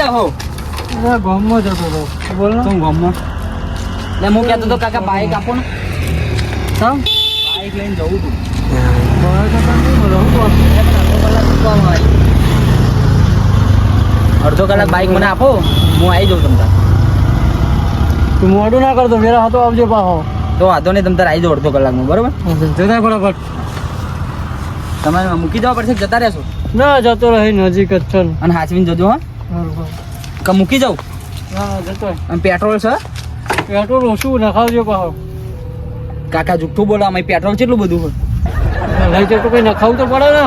જાઓ. અરે ગામમાં જતો હતો. બોલ ને. તું ગમો એટલે હું કહેતો તો કાકા બાઈક આપો ને. સમ બાઈક લઈને જવું તું તો? અડધો કલાક બાઈક મને આપો હું આવી જાઉં તમતા તું મોડું ના કરતો મેરા હાથો આવજો પાહો. તો વાંધો નહીં તમતાર આવી જાઉં અડધો કલાકમાં બરોબર? જતા ફટાફટ તમારે મૂકી જવા પડશે જતા રહેશો? ના જતો રહી નજીક જ છે અને હાચવીને જજો હા. કે મૂકી જાઉં? હા જતો અને પેટ્રોલ છે? પેટ્રોલ ઓછું નખાવજો પાછો કાકા જુઠ્ઠું બોલો અમે પેટ્રોલ કેટલું બધું હોય? લઈ જતો કઈ નખાવું તો પડે ને.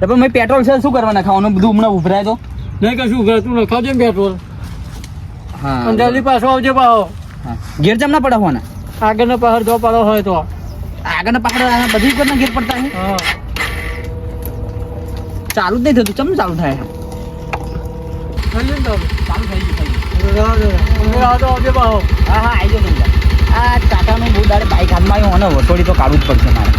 પણ મેં પેટ્રોલ છે શું કરવા ખાવાનું બધું હમણાં ઉભરાય તો? નહીં કશું ઉભરાય તું નખાવજે ને પેટ્રોલ. હા. જલ્દી પાછો આવજો પાછો. ઘેર જમના પડે હોવાના આગળનો પહાડ જો પડો હોય તો. આગળના પહાડ બધી વખતના ઘેર પડતા છે ચાલુ જ નહીં થતું. ચમ ચાલુ થાય? ને તો થઈ ગયું થઈ તો આવી જાઓ તમતાર આ કાકાનું બહુ દાડે બાઈક હાથમાં આવ્યું અને વસોડી તો કાઢવું જ પડશે મારે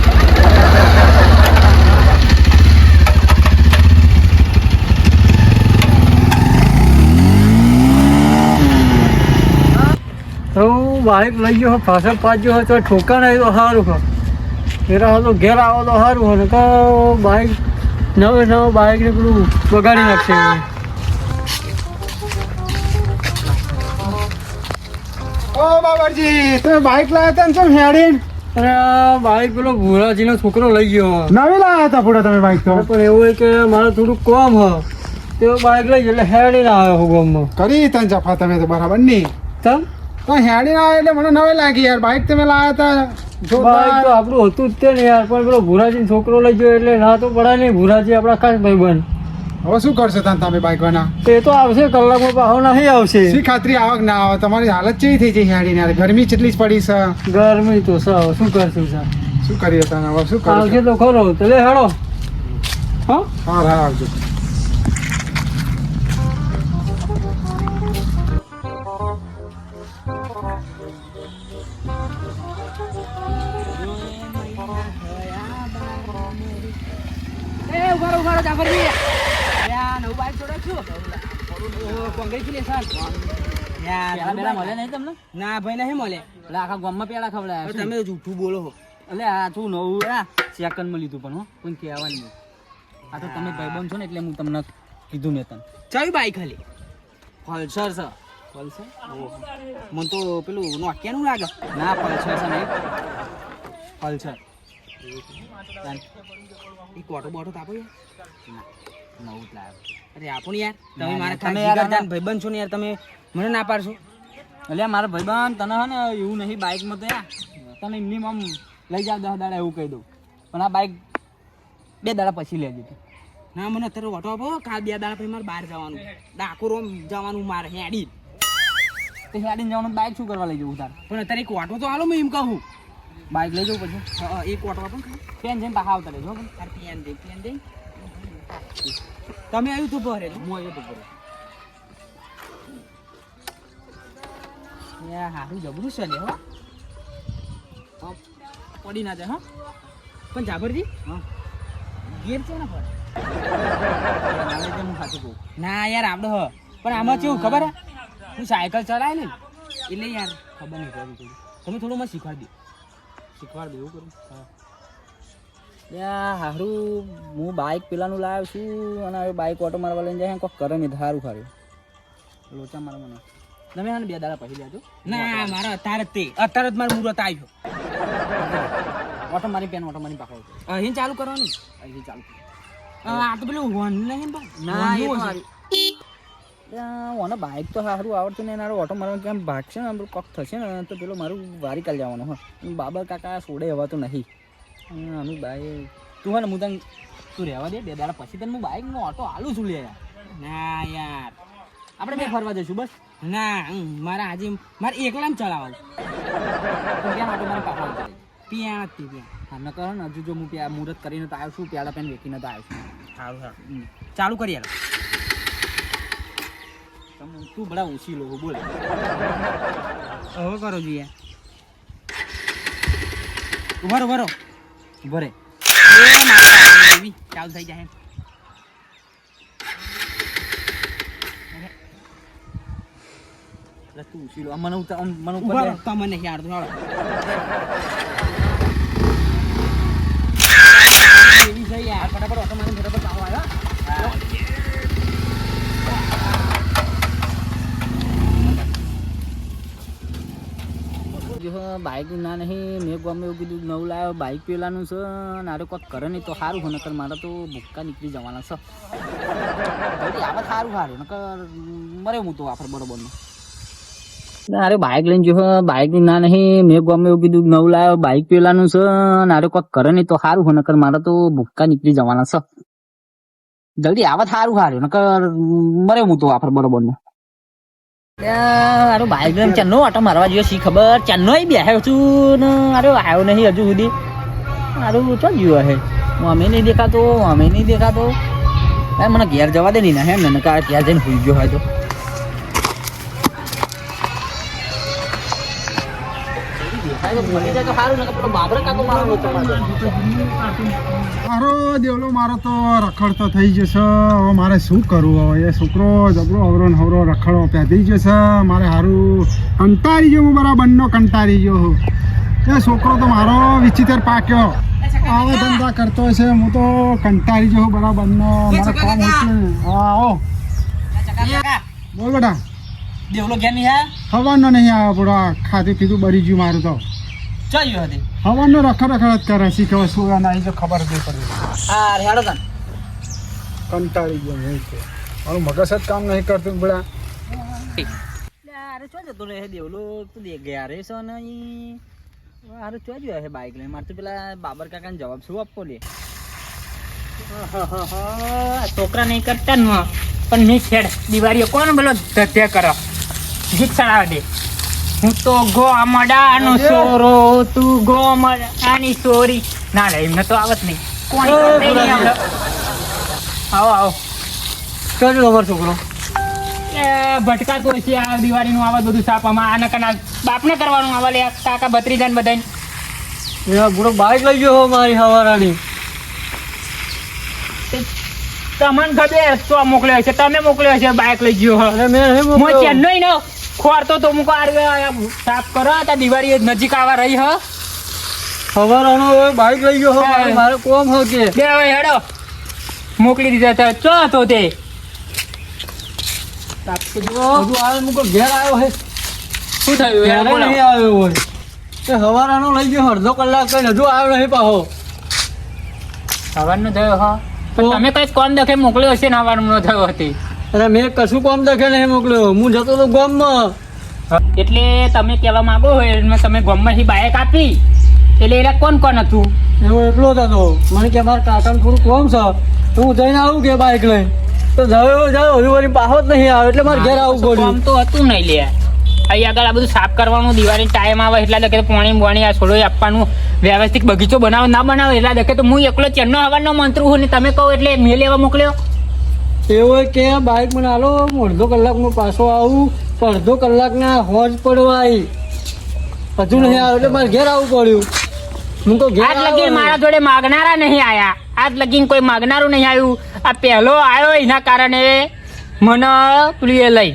તો બાઇક લઈ ગયો પાછળ પાછો હોય તો ઠોકા નહીં તો સારું હોય એરા હાલો ઘેર આવો તો સારું હોય ને બાઇક નવે નવો બાઇક ને પેલું બગાડી નાખશે. ઓ બાબરજી તમે બાઇક લાવ્યા હતા ને હેડીન? અરે આ બાઇક પેલો ભૂરાજીનો છોકરો લઈ ગયો. નવી લાયા હતા પૂરા તમે બાઈક તો? પણ એવું હોય કે મારે થોડું કોમ હ. તો બાઇક લઈ ગયો એટલે હેડીને આવ્યો હું ગામમાં. કરી તને જફા તમે તો બરાબર નહીં તમ તો હેડીન આવ્યા એટલે મને નવે લાગી યાર. બાઈક તમે લાવ્યા હતા. બાઇક તો આપણું હતું જ તે ને યાર પણ પેલો ભૂરાજીનો છોકરો લઈ ગયો એટલે ના તો પડાય નહીં. ભૂરાજી આપણા ખાસ ભાઈબંધ. હવે શું કરશો તને તમે બાઈકવાના તો એ તો આવશે કલાકમાં પાછો નહીં આવશે. શી ખાતરી આવક ના આવે? તમારી હાલત ચેવી થઈ જઈ હેડીન ને ગરમી કેટલી જ પડી છે. ગરમી તો સહ શું કરશું સર શું કરીએ તને હવે? શું આવશે કરું તો ખરો. તો લે હેડો. હા? હા હા આવજો. એ ઉભારો ઉભારો જાફરજી. બાઈક જોડે છું. મળે નહીં તમને? ના ભાઈ નહીં મળે. એટલે આખા ગામમાં પેલા ખવડાયા તમે જૂઠું બોલો છો એટલે આ શું નવું સેકન્ડમાં લીધું પણ હો કોઈ કહેવાનું નહીં. આ તો તમે ભાઈબંધ છો ને એટલે હું તમને કીધું ને તને. ચાવી બાઈક ખાલી? પલ્સર છે. પલ્સર? મને તો પેલું નોકિયાનું લાગે. ના પલ્સર છે નહીં. પલ્સર. એ કોટો બોટો તાપો ના નવું જ લાવ્યો અરે આપો ને યાર તમે મારા તમે તમે યાર ભાઈબંધ છો ને યાર તમે મને ના પાડશો. એટલે મારા ભાઈબંધ તને હે ને એવું નહીં બાઇકમાં તો યાર તને મિનિમમ લઈ જાવ દસ દાડા એવું કહી દઉં. પણ આ બાઇક બે દાડા પછી લેજો. ના મને અત્યારે ઓટો આપો કાલ બે દાડા પછી મારે બહાર જવાનું. ડાકોર જવાનું મારે હેડી. તે હેડીને જવાનું બાઇક શું કરવા લઈ જવું તાર? પણ અત્યારે એક ઓટો તો હાલો મેં એમ કહું. બાઇક લઈ જવું પછી? એક ઓટો આપો. પેન જઈને પાછા આવતા રહેજો પેન દે પેન દે. તમે આવ્યું તું ભરે હું આવ્યો તો ઘરે. યાર હારું જબરું છે લે હો. હા, પડી ના જાય હો. પણ જાભરજી હા. ગેર છે ને પર ના હું યાર આપડે હ. પણ આમાં કેવું ખબર હે? હું સાયકલ ચલાય ને એટલે યાર. ખબર નહીં પડી તમે થોડું મને શીખવાડી શીખવાડ દે એવું કરું? હા. હારું હું બાઇક પેલાનું લાવ્યો છું અને હવે બાઇક ઓટો મારવા લઈને જાય કોઈ કરે નહીં સારું ખારું લોચા મારા મને તમે હા બે દાડા પછી લેજો. ના મારા અત્યારે જ તે. અત્યારે જ મારું મુહૂર્ત આવ્યો ઓટો મારી પેન ઓટો મારી પાછો અહીં ચાલુ કરવાની? અહીં ચાલુ આ તો પેલું હોન નહીં ના એ ઓને બાઇક તો સારું આવડતું નહીં એના ઓટો મારવાનું કેમ ભાગશે ને? કોક થશે ને તો પેલો મારું વારી કાલ જવાનું હા. બાબર કાકા સોડે હવા તો નહીં. આનું બાઈક તું હે ને હું તને તું રહેવા દે બે દાડા પછી તને હું બાઇકનો ઓટો આલું છું લે. ના યાર. આપણે બે ફરવા જઈશું બસ? ના મારા આજે મારે એકલામ ચલાવવાનું. ત્યાં ઓટો મારે હા ન કરો ને હજુ જો હું પ્યા મુહૂર્ત કરીને તો આવ્યો છું પ્યાલા પેન વેચીને તો આવ્યો છું. સારું સારું. ચાલુ કરી યાર તું બડા ઊંચી લો બોલ. હવે કરો જોઈએ. ઊભા રહો, ઊભો રે. ચાલુ થઈ જાય તું શીલો મને મને ફટાફટ બરાબર ચાલવા બાઇક ના નહીં, મેં ગમે એવું કીધું, નવું લાવ્યો બાઇક પેલાનું છે અને આરે કોઈક કરે નહીં તો સારું હોય નકર મારે તો ભૂક્કા નીકળી જવાના છે. આવે સારું સારું નકર મરે હું તો આપણે બરોબરનું. અરે બાઇક લઈને જો બાઇક ના નહીં, મેં ગમે એવું કીધું, નવું લાવ્યો બાઇક પેલાનું છે અને આરે કોઈક કરે નહીં તો સારું હોય નકર મારા તો ભૂક્કા નીકળી જવાના છે. જલ્દી આવે સારું સારું નકર મરે હું તો આપણે બરોબરનું. અરે ભાઈ બેન ચન્નો આટો મારવા જોઈએ શી ખબર? ચન્નો બેહ્યો છું ને અરે આવ્યો નહીં હજુ સુધી. અરે ચો ગયો હે? અમે નહીં દેખાતો અમે નહીં દેખાતો. મને ઘેર જવા દે નહીં ને હે, મને ત્યાં જઈને સુઈ ગયો હોય તો. મારો દેવલો મારો દેવલો મારો તો રખડતો થઈ જશે. હવે મારે શું કરવું હવે એ છોકરો જબરો હવરો ને હવરો રખડો પહેરી જશે. મારે સારું કંટાળી ગયો હું બરાબરનો કંટાળી ગયો એ છોકરો તો મારો વિચિત્ર પાક્યો. આવો ધંધા કરતો છે હું તો કંટાળી ગયો બરાબરનો મારે કામ હતું. આવો. બોલ બેટા. દેવલો ઘેર નહીં હવાનો નહીં આવ્યો પૂરા ખાધું પીધું બળી ગયું મારું તો. ચો ગયો હતી હવાનો રખડ રખડ જ કરે શીખવે શું નહીં તો ખબર નહીં પડે હા હેડો તન કંટાળી ગયો નહીં કે મારું મગજ જ કામ નહીં કરતું બળા અરે ચો જતો રહે દેવલો તું દે ગયા રે છો ને ઈ. અરે ચો જોયા છે બાઈક લઈને મારે તો પેલા બાબર કાકાને જવાબ શું આપવો લે છોકરા નહીં કરતા ન પણ નહીં છેડ દિવાળીઓ કોણ બોલો ધત્યા કરો શિક્ષણ આવે હું તો ગોમડાનો છોરો તું ગોમડાની છોરી ના લે એમને તો આવત નહીં. કોણ. આવો આવો. ચાલ અમારો છોકરો? ભટકા ભટકાતો છે આ દિવાળીનું આવા બધું સાપામાં આના કના બાપને કરવાનું આવા લે કાકા ભત્રીજાને બધાને. એ બુડો બાઈક લઈ ગયો મારી હવારાની. તમને ખબર તો મોકલ્યો છે તમે મોકલ્યો છે બાઇક લઈ ગયો. મેં ચેન્નઈ નો ખોરતો તો મુકો આર સાફ કરો તા દિવાળી નજીક આવા રહી હ. ખબર બાઇક લઈ ગયો હો મારે કોમ હો કે. બે હવે હેડો. મોકલી દીધા તા ચો તો. તે આ હવારાનો લઈ ગયો અડધો કલાક કઈ હજુ આવ્યો નહીં પાહો. સવારનું થયો હા? તમે કઈ કોમ દખે મોકલ્યો હશે ને સવારનો થયો હતી? અરે મેં કશું કામ દેખે નહીં મોકલ્યો. હું જતો તો ગોમમાં. એટલે તમે કહેવા માંગો હોય એમાં તમે ગોમમાંથી બાઇક આપી. એટલે એના કોણ કોણ હતું? એવો એટલો જ હતો. મને કે મારા કાકાને થોડું કોમ છે. તો હું જઈને આવું કે બાઇક લઈને? તો જાયો જાયો હજુ વળી પાહો જ નહીં આવે. એટલે મારે ઘેર આવું પડ્યું. તો હતું નહીં લે. અહીં આગળ આ બધું સાફ કરવાનું દિવાળી ટાઈમ આવે એટલા દખે પાણી વાણી આ છોડો આપવાનું વ્યવસ્થિત બગીચો બનાવો ના બનાવો એટલા દેખે તો હું એકલો ચેન્નો હવાનો મંત્ર હું ને તમે કહો એટલે મેં લેવા મોકલ્યો? એવો કે બાઇક મને હાલો અડધો કલાકમાં પાછો આવું પણ અડધો કલાકના હોજ પડવા આવી હજુ નહીં આવ્યો એટલે મારે ઘેર આવવું પડ્યું. હું તો ઘેર લગી મારા જોડે માગનારા નહીં આયા. આજ લગીન કોઈ માગનારું નહીં આવ્યું. આ પહેલો આવ્યો એના કારણે મને પ્રિય લઈ.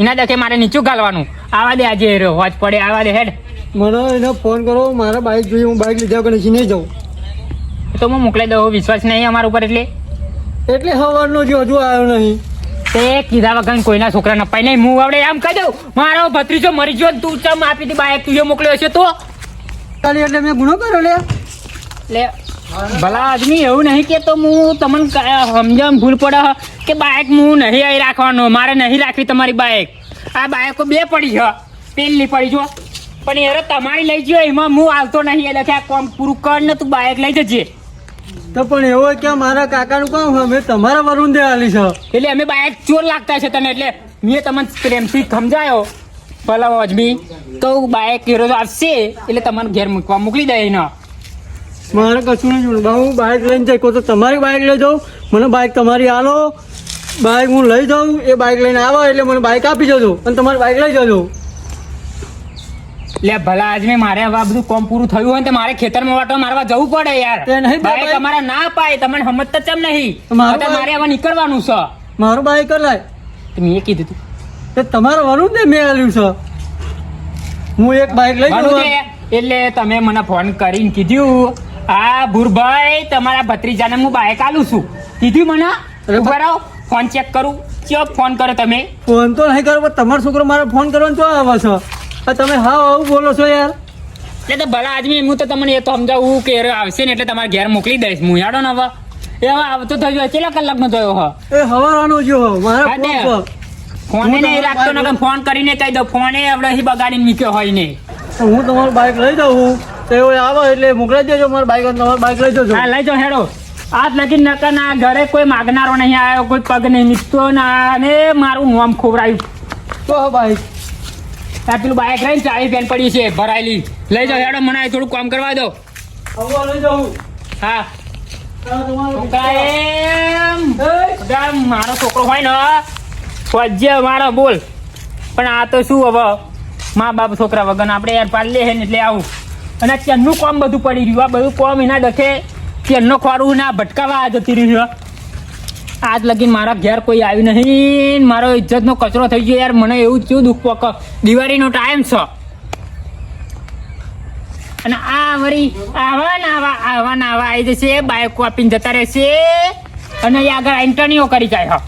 એના દખે મારે નીચું ગાલવાનું. આવા દે આજે એ હોજ પડે આવા દે હેડ. મને એને ફોન કરો મારા બાઇક જોઈએ હું બાઇક લીધા કે નહીં જાઉં. તો હું મોકલાઈ દઉં વિશ્વાસ નહીં અમારા ઉપર એટલે? એટલે સવારનો જે હજુ આવ્યો નહીં. તે કીધા વગર કોઈના છોકરા નપાય નહીં. હું આવડે એમ કહી દઉં. મારો ભત્રીજો મરી ગયો ને તું ચમ આપી દી બાઈક તુજે મોકલ્યો છે તો? કાલે એટલે મેં ગુનો કર્યો લે. લે. ભલા આદમી એવું નહીં કે તો હું તમને સમજણ ભૂલ પડે કે બાઈક હું નહીં આવી રાખવાનો મારે નહીં રાખવી તમારી બાઈક આ બાઈકો બે પડી છે પેલી પડી છો પણ એ તમારી લઈ ગયો એમાં હું આવતો નહીં. એટલે આ કામ પૂરું કર ને તું બાઈક લઈ જજે. તો પણ એવો કે મારા કાકાનું કામ અમે તમારા વરુણ દે આલી છે. એટલે અમે બાઈક ચોર લાગતા છે તને એટલે મેં તમને પ્રેમથી સમજાયો. ભલા અજમી તો બાઈક હીરો આવશે એટલે તમારું ઘેર મૂકવા મોકલી દે એના. મારે કશું નહીં જોડે હું બાઇક લઈને જઈ કહું તો તમારી બાઇક લઈ જાઉં. મને બાઇક તમારી આલો. બાઇક હું લઈ જાઉં. એ બાઇક લઈને આવો એટલે મને બાઇક આપી જજો. અને તમારી બાઇક લઈ જજો. એટલે ભલા આજમે મારે હવે આ બધું કોમ પૂરું થયું હોય ને તો મારે ખેતરમાં વાટો મારવા જવું પડે યાર. તે નહીં ભાઈ તમારા ના પાય તમને સમજતા ચમ નહીં. મારું મારે હવે નીકળવાનું છે. મારું બાઈક લાય. તો મેં કીધું તું. તે તમારે વરું ને મેં આલ્યું છે. હું એક બાઈક લઈ જઉં એટલે તમે મને ફોન કરીને કીધું આ ભૂરભાઈ તમારા ભત્રીજાને હું બાઈક આલું છું. કીધું મને? ઊભા રહો ફોન ચેક કરું. ચો ફોન કરો તમે? ફોન તો નહીં કરો પણ તમારો છોકરો મારે ફોન કરવાનો તો આવે છે? તમે હા આવું બોલો છો યાર. એટલે તો ભલા આદમી હું તો તમને એ તો સમજાવું કે આવશે ને એટલે તમારે ઘેર મોકલી દઈશ. હું યાડો ને હવે. એ હવે આવતો થયો કેટલા કલાકનો થયો હ? એ હવારવાનો જો મારા ફોન નહીં રાખતો ને ફોન કરીને કહી દો ફોને આપણે બગાડીને મૂક્યો હોય ને. તો હું તમારું બાઇક લઈ જાઉં તો એવું આવે એટલે મોકલાઈ દેજો મારું બાઇક તમારું બાઇક લઈ જજો. હા લઈ જાઓ હેડો. આજ લગી નકર ના ઘરે કોઈ માગનારો નહીં આવ્યો કોઈ પગ નહીં નીકળતો ના અને મારું નામ ખોવરાયું તો બાઇક આ પેલું બાઇક લઈને ચાવી પેન પડી છે ભરાયેલી. લઈ જાઓ હેડો મને થોડું કામ કરવા દો. લઈ જાઉં. હા. મારો છોકરો હોય ને વજ્ય મારો બોલ. પણ આ તો શું હવે? મા બાપ છોકરા વગર આપણે યાર પાડી લે ને એટલે આવું. અને ત્યાંનું કામ બધું પડી રહ્યું આ બધું કોમ એના દખે ત્યાંનો ખોરું ના ભટકાવા જતી રહ્યું આજ લગીન મારા ઘેર કોઈ આવી નહીં. મારો ઇજ્જતનો કચરો થઈ ગયો યાર. મને એવું થયું દુઃખ પોક. દિવાળીનો ટાઈમ છે. અને આ વળી આવા નાવા આવા નાવા આવા જશે. બાઈકો આપીને જતા રહેશે. અને એ આગળ ઇન્ટરવ્યુ કરી જાય હ.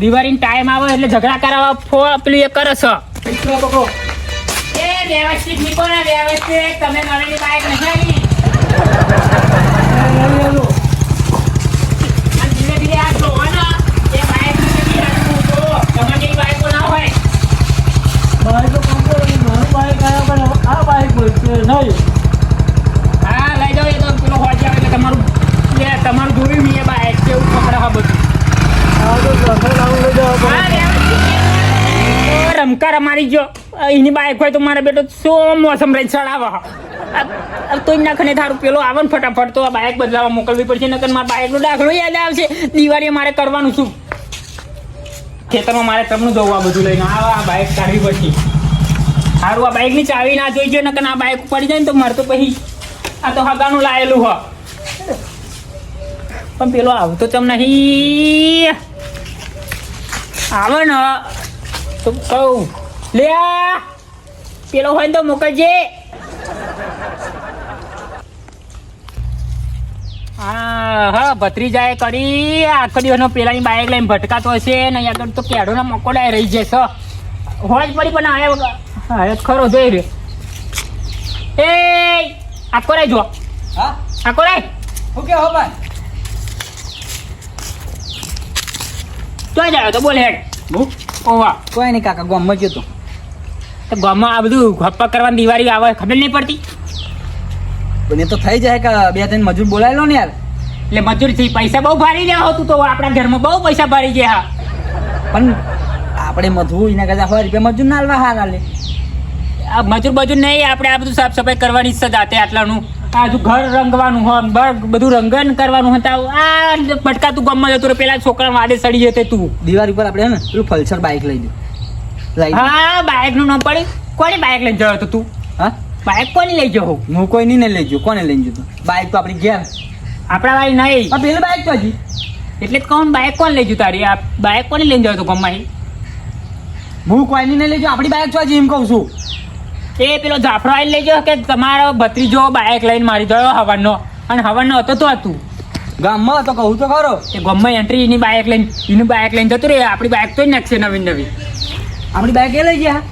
દિવાળીનો ટાઈમ આવે એટલે ઝઘડા કરાવવા ફો પેલું એ કરે છે. વ્યવસ્થિત નીકળો વ્યવસ્થિત. તમે નવીની બાઇક નથી આવી અને ધીરે ધીરે આ જોવો ને એ બાઈક નથી રાખવું તો તમારી જેવી બાઈકો ના હોય બાઇક તો કામ કરો મારું બાઇક આવ્યા પણ આ બાઇક બોલશે હા લઈ જાઓ એ તો પેલો હોજે આવે એટલે તમારું એ તમારું જોયું નહીં એ બાઈક કેવું પકડા હા બધું. રમકાર અમારી જો. એની બાઈક હોય તો મારા બેટો સો મોસમ રહી ચડાવે તો ના ખને થારું પેલો આવે ને ફટાફટ તો આ બાઇક બદલાવા મોકલવી પડશે નકર મારા બાઈકનો દાખલો યાદ આવશે. દિવાળીએ મારે કરવાનું શું? ખેતરમાં મારે તમને જવું આ બધું લઈને આ બાઇક કાઢવી પડશે સારું આ બાઇકની ચાવી ના જોઈ જોઈએ નકર આ બાઈક પડી જાય ને તો મારે તો પછી આ તો હગાનું લાયેલું હ. પણ પેલો આવતો તમને નહીં. આવે ને. તો કહું, લે પેલો હોય ને તો મોકલજે. હા ભત્રીજાએ કરી. આખો દિવસનો પેલાની બાઈક લઈને ભટકાતો હશે ને આગળ તો કેળોના મકોડા રહી જશે. હોજ પડી પણ વગર. હા એ ખરો જોઈ રહ્યો એ આખો રાય જો. હા? આખો રાય હું કે હો ભાઈ? તો જાય તો બોલ હેડ. હું? ઓવા. કોઈ નહીં કાકા ગામમાં ગયો તો. તો ગામમાં આ બધું ગપ્પા કરવાની દિવાળી આવે ખબર નહીં પડતી? પણ એ તો થઈ જાય કે બે ત્રણ મજૂર બોલાવી લો ને યાર. એટલે મજૂરથી પૈસા બહુ ભારી રહ્યા હતું તો આપણા ઘરમાં બહુ પૈસા ભારી ગયા. પણ આપણે મધુ એના કરતા સો રૂપિયા મજૂર ના હાલવા હાર હાલે આ મજૂર બજૂર નહીં આપણે આ બધું સાફ સફાઈ કરવાની છે જાતે આટલાનું. આ હજુ ઘર રંગવાનું હોય બધું રંગન કરવાનું હતા આ પટકા તું ગમમાં જતો પેલા છોકરા વાડે સડી જતે તું. દિવાળી ઉપર આપણે હે ને પેલું પલ્સર બાઇક લઈ દઉં હા બાઇકનું નામ પડી કોની બાઇક લઈને જયો હતો તું? હા? બાઇક કોની લઈ જવો હું કોઈ નહીં લઈ ગયો કોને લઈને જતો બાઇક તો આપણી ઘેર. આપણા વાળી નહીં. પેલું બાઇક તો હજી. એટલે કોણ બાઇક કોણ લઈ જયું તારી? આ બાઇક કોની લઈને જયો તો ગમમાં હું કોઈ નહીં લેજો આપણી બાઇક છો એમ કહું છું. એ પેલો જાફરો આવીને લઈ ગયો કે તમારો ભત્રીજો બાઇક લઈને મારી ગયો હવનનો? અને હવનનો હતો તો હતું ગામમાં તો કહું તો ખરો. એ ગમે એન્ટ્રી એની બાઇક લઈને એની બાઇક લઈને જતું રહે આપણી બાઇક તો નાખશે નવી નવી. આપણી બાઇક એ લઈ ગયા.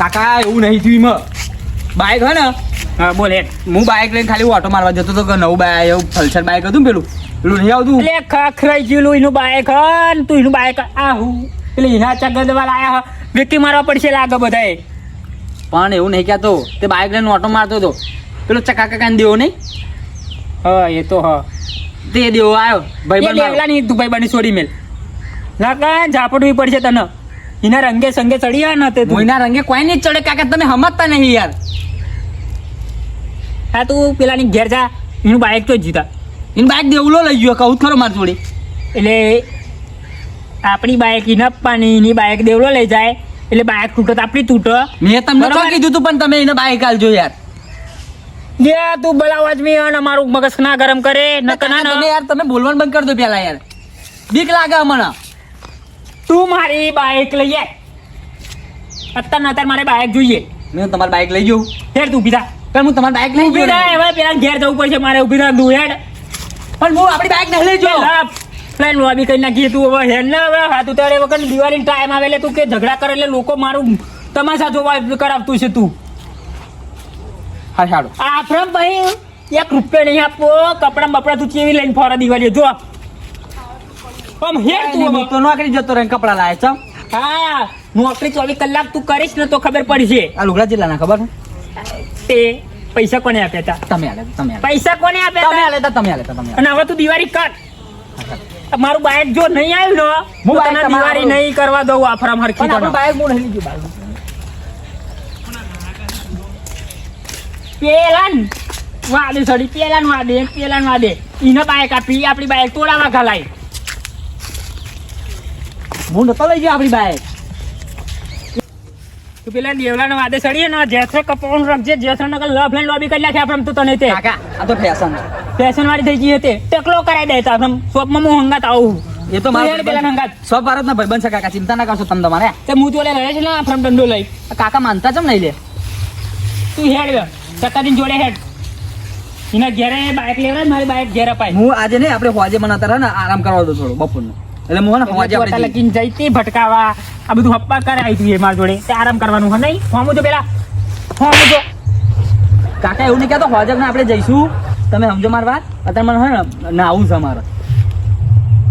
કાકા એવું નહીં થયું એમાં. બાઇક હે ને? હા બોલે હું બાઇક લઈને ખાલી ઓટો મારવા જતો હતો કે નવું બાઇક એવું પલ્સર બાઇક હતું પેલું? પેલું નહીં આવતું? એટલે ખખરાઈ ગયેલું એનું બાઇક હન તું એનું બાઇક આ હું એટલે ચગદવા લાયા હ. મારવા પડશે લાગે બધાએ. પણ એવું નહીં કહેતો. તે બાઇક લઈને ઓટો મારતો હતો. પેલો ચકા કાકાને દેવો નહીં? હા એ તો હ. તે દેવો આવ્યો. ભાઈ લેવલા ની તું ભાઈ બની છોડી મેલ. લાગા ઝાપડવી પડશે તને. એના રંગે સંગે ચડી ગયા ને તે રંગે કોઈ નહીં ચડે કાકા તમે સમજતા નહીં યાર. હા તું પેલાની ઘેર જા. એનું બાઇક તો જીતા. એનું બાઇક દેવલો લઈ ગયો. કહું ખરો મારી જોડે. એટલે આપણી બાઇક એને આપવાની એની બાઇક દેવલો લઈ જાય. એટલે બાઇક તૂટત આપણી તૂટો. મેં તમને તો કીધું તું પણ તમે એને બાઇક આલજો યાર. જે તું બલાવ આદમી અને મારું મગજ ના ગરમ કરે ન કના તમે યાર તમે બોલવાનું બંધ કરી દો પેલા યાર. બીક લાગે મને તું મારી બાઇક લઈ આય. અત્યારે અત્યારે મારે બાઇક જોઈએ. મેં તમારી બાઇક લઈ જવું હેડ તું થા. પણ હું તમારી બાઇક લઈ થા હવે પેલા ઘેર જવું પડશે મારે ઊભી થા તું હેડ. પણ હું આપણી બાઇક નહીં લઈ જઉં. પ્લેન લોબી કરી નાખીએ તું હવે હેડ ને હવે તું ઉતારે વખત દિવાળી ટાઈમ આવે એટલે તું કે ઝઘડા કરે એટલે લોકો મારું તમાશા જોવા કરાવતું છે તું. હા સારું. આફરમ ભાઈ એક રૂપિયા નહીં આપો કપડા બપડા તું કેવી લઈને ફોરા દિવાળી જો. આમ હેડ તું હું. તો નોકરી જતો રહે કપડા લાવે છે હા. નોકરી ચોવીસ કલાક તું કરીશ ને તો ખબર પડશે આ લુગડા ના ખબર તે પૈસા કોને આપ્યા હતા તમે આલે તમે પૈસા કોને આપ્યા તમે તા? તમે આલે તમે અને હવે તું દિવાળી કર મારું બાઇક જો નહીં આવ્યું ને હું તને દિવાળી નહીં કરવા દઉં હરખી પણ બાઇક હું નહીં બાઇક પેલાન વાડે સડી પેલાન વાડે પેલાન વાડે. ઈને બાઇક આપી આપણી બાઇક તોડાવા ઘલાઈ. હું નતો લઈ ગયો આપણી બાઇક તું પેલા દેવલાને વાદે સડીએ ને જેથે કપોન રાખજે જેથે નકર લફ લાઈન લોબી કરી નાખે આપણે તું તને તે. કાકા આ તો ફેશન ફેશન વાળી થઈ ગઈ હતી. ટકલો કરાઈ દે તા શોપમાં હું હંગાત આવું. એ તો મારે પેલા હંગાત. સો ભારતના ભાઈબંધ છે કાકા ચિંતા ના કરશો તમે તમારે. તે હું તો લે રહે છે ને ફ્રમ દંડો લઈ. કાકા માનતા ચમ નહીં લે? તું હેડ વે. સત્તાદીન જોડે હેડ. એના ઘેરે બાઇક લેવડાય મારી બાઇક ઘેર અપાય. હું આજે નહીં આપણે હોજે મનાતા રહે ને આરામ કરવા દો થોડો બપોરનો. એટલે હું ને હોજે આપણે. લગીન જઈતી ભટકાવા. આ બધું હપ્પા કરે આવી તું એ મારા જોડે. તે આરામ કરવાનું હે નહીં? હું જો પેલા. હું જો. કાકા એવું નહીં કહેતો હોજે ને આપણે જઈશું. તમે સમજો મારી વાત? અત્યારે મને હે ને નાવું છે મારે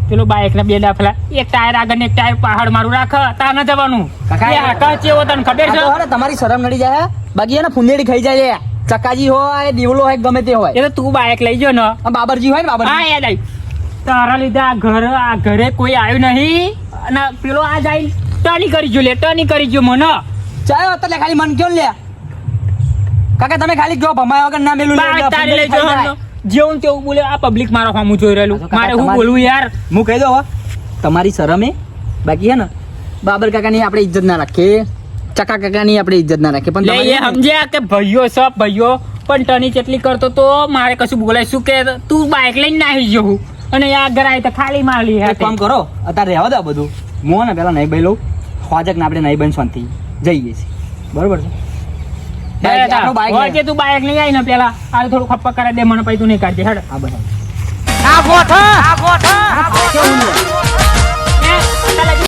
પેલું બાઇક ને બે ડાફલા. એક ટાયર આગળ ને એક ટાયર પહાડ મારું રાખ તાર ન જવાનું. કાકા, જેવો તને ખબર છે? તો તમારી શરમ નડી જાય બાકી એને ફુંદેડી ખાઈ જાય ચકાજી હોય દીવલો હોય ગમે તે હોય. એ તો તું બાઇક લઈ જો ને. બાબરજી હોય ને હા બાબરજી યાદ આવી તારા લીધે આ ઘર આ ઘરે કોઈ આવ્યું નહીં. અને પેલો આ જાય ટર્ની કરી જો લે ટર્ની કરી જો મને. ચાલો અત્યારે ખાલી મન કેમ લે? કાકા તમે ખાલી કયો ભમાયા વગર ના મેલું તારી લઈ. જેવું તેવું બોલે આ પબ્લિક મારો સામું જોઈ રહેલું. મારે હું બોલવું યાર? હું કહી દઉં તમારી શરમે. બાકી હે ને બાબર કાકાની આપણે ઇજ્જત ના રાખીએ. ચકા કાકાની આપણે ઇજ્જત ના રાખીએ. પણ એ સમજ્યા કે ભાઈઓ સબ ભાઈઓ પણ ટની ચેટલી કરતો તો મારે કશું બોલાય. શું કે તું બાઇક લઈને નાહી જવું. અને આ ઘર આવી તો ખાલી માલી એક કામ કરો અત્યારે રહેવા દો બધું. હું ને પેલા નહીં ભાઈ લઉં ખ્વાજક ને આપણે નહીં બન શાંતિ. જઈએ છીએ. બરોબર છે? બાઈક- બાઈક લઈ. કે તું બાઇક લઈ આવી ને પેલા. આ થોડું ખપ્પા કરાવી દે મને પછી તું નહીં કાઢજે હેડ. આ બધા આ ગોઠ આ ગોઠ. આ લે?